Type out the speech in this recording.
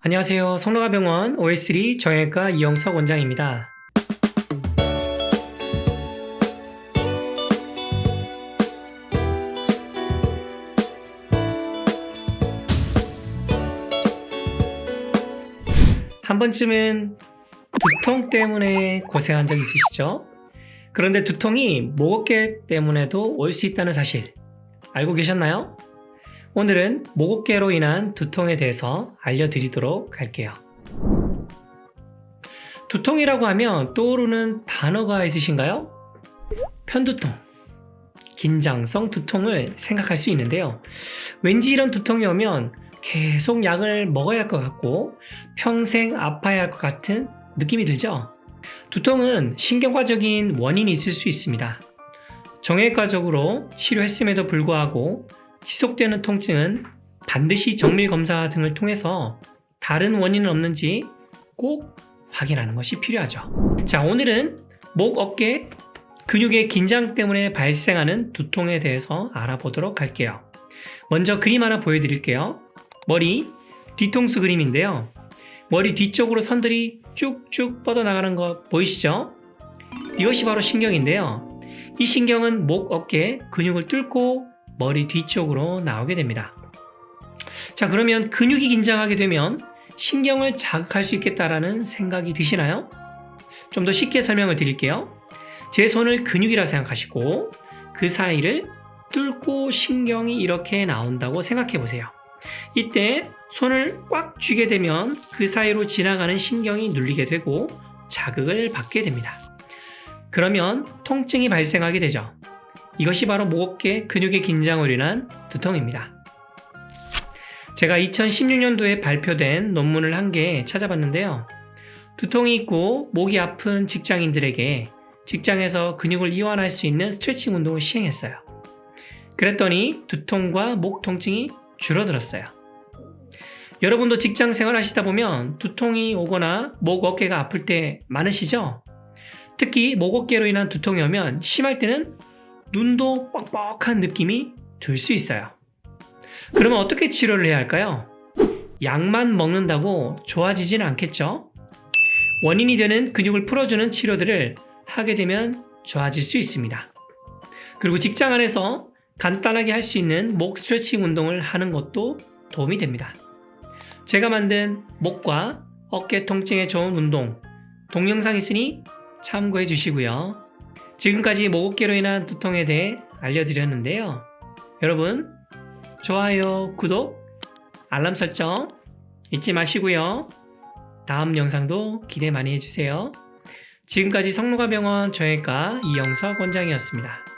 안녕하세요. 성노가병원 OS3 정형외과 이영석 원장입니다. 한 번쯤은 두통 때문에 고생한 적 있으시죠? 그런데 두통이 목어깨 때문에도 올 수 있다는 사실 알고 계셨나요? 오늘은 목어깨로 인한 두통에 대해서 알려드리도록 할게요. 두통이라고 하면 떠오르는 단어가 있으신가요? 편두통, 긴장성 두통을 생각할 수 있는데요. 왠지 이런 두통이 오면 계속 약을 먹어야 할 것 같고 평생 아파야 할 것 같은 느낌이 들죠? 두통은 신경과적인 원인이 있을 수 있습니다. 정형외과적으로 치료했음에도 불구하고 지속되는 통증은 반드시 정밀 검사 등을 통해서 다른 원인은 없는지 꼭 확인하는 것이 필요하죠. 자, 오늘은 목, 어깨, 근육의 긴장 때문에 발생하는 두통에 대해서 알아보도록 할게요. 먼저 그림 하나 보여드릴게요. 머리 뒤통수 그림인데요. 머리 뒤쪽으로 선들이 쭉쭉 뻗어나가는 거 보이시죠? 이것이 바로 신경인데요. 이 신경은 목, 어깨, 근육을 뚫고 머리 뒤쪽으로 나오게 됩니다. 자, 그러면 근육이 긴장하게 되면 신경을 자극할 수 있겠다라는 생각이 드시나요? 좀 더 쉽게 설명을 드릴게요. 제 손을 근육이라 생각하시고 그 사이를 뚫고 신경이 이렇게 나온다고 생각해 보세요. 이때 손을 꽉 쥐게 되면 그 사이로 지나가는 신경이 눌리게 되고 자극을 받게 됩니다. 그러면 통증이 발생하게 되죠. 이것이 바로 목어깨 근육의 긴장으로 인한 두통입니다. 제가 2016년도에 발표된 논문을 한 개 찾아봤는데요. 두통이 있고 목이 아픈 직장인들에게 직장에서 근육을 이완할 수 있는 스트레칭 운동을 시행했어요. 그랬더니 두통과 목 통증이 줄어들었어요. 여러분도 직장 생활 하시다 보면 두통이 오거나 목 어깨가 아플 때 많으시죠? 특히 목 어깨로 인한 두통이 오면 심할 때는 눈도 뻑뻑한 느낌이 들 수 있어요. 그러면 어떻게 치료를 해야 할까요? 약만 먹는다고 좋아지지는 않겠죠? 원인이 되는 근육을 풀어주는 치료들을 하게 되면 좋아질 수 있습니다. 그리고 직장 안에서 간단하게 할 수 있는 목 스트레칭 운동을 하는 것도 도움이 됩니다. 제가 만든 목과 어깨 통증에 좋은 운동 동영상 있으니 참고해 주시고요. 지금까지 목 어깨로 인한 두통에 대해 알려드렸는데요. 여러분 좋아요, 구독, 알람 설정 잊지 마시고요. 다음 영상도 기대 많이 해주세요. 지금까지 성노가병원 정형외과 이영석 원장이었습니다.